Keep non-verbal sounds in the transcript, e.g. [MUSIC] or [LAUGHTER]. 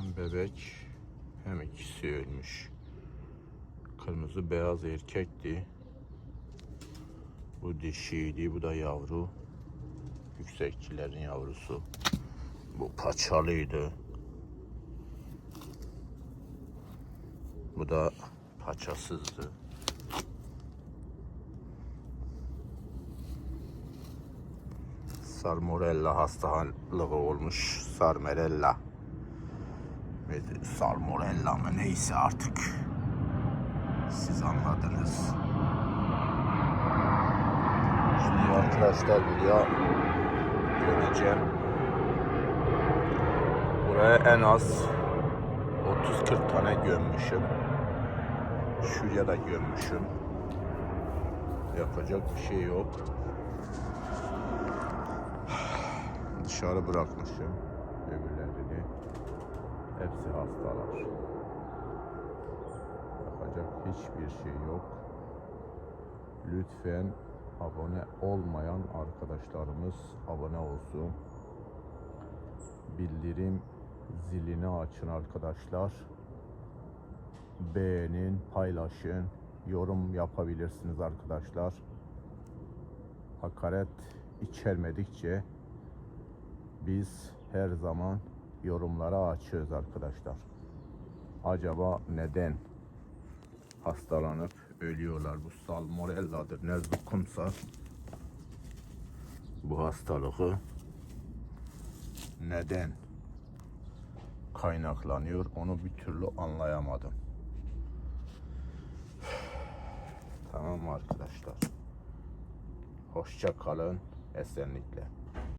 Hem bebek hem ikisi ölmüş. Kırmızı beyaz erkekti. Bu dişiydi, bu da yavru. Yüksekçilerin yavrusu. Bu paçalıydı. Bu da paçasızdı. Salmonella hastalığı olmuş. Sarmerella. Ve Salmonella mı neyse artık. Siz anladınız. Şimdi arkadaşlar buraya göreceğim. Buraya en az 30-40 tane gömmüşüm. Şuraya da gömmüşüm. Yapacak bir şey yok. [SIGHS] Dışarı bırakmışım öbürlerini. Hepsi hastalar. Yapacak hiçbir şey yok. Lütfen abone olmayan arkadaşlarımız abone olsun. Bildirim zilini açın arkadaşlar. Beğenin, paylaşın, yorum yapabilirsiniz arkadaşlar. Hakaret içermedikçe biz her zaman yorumlara açığız arkadaşlar. Acaba neden hastalanıp ölüyorlar? Bu salmonelladır. Ne dokunsa bu hastalığı neden kaynaklanıyor onu bir türlü anlayamadım. [SIGHS] Tamam arkadaşlar? Hoşça kalın, esenlikle.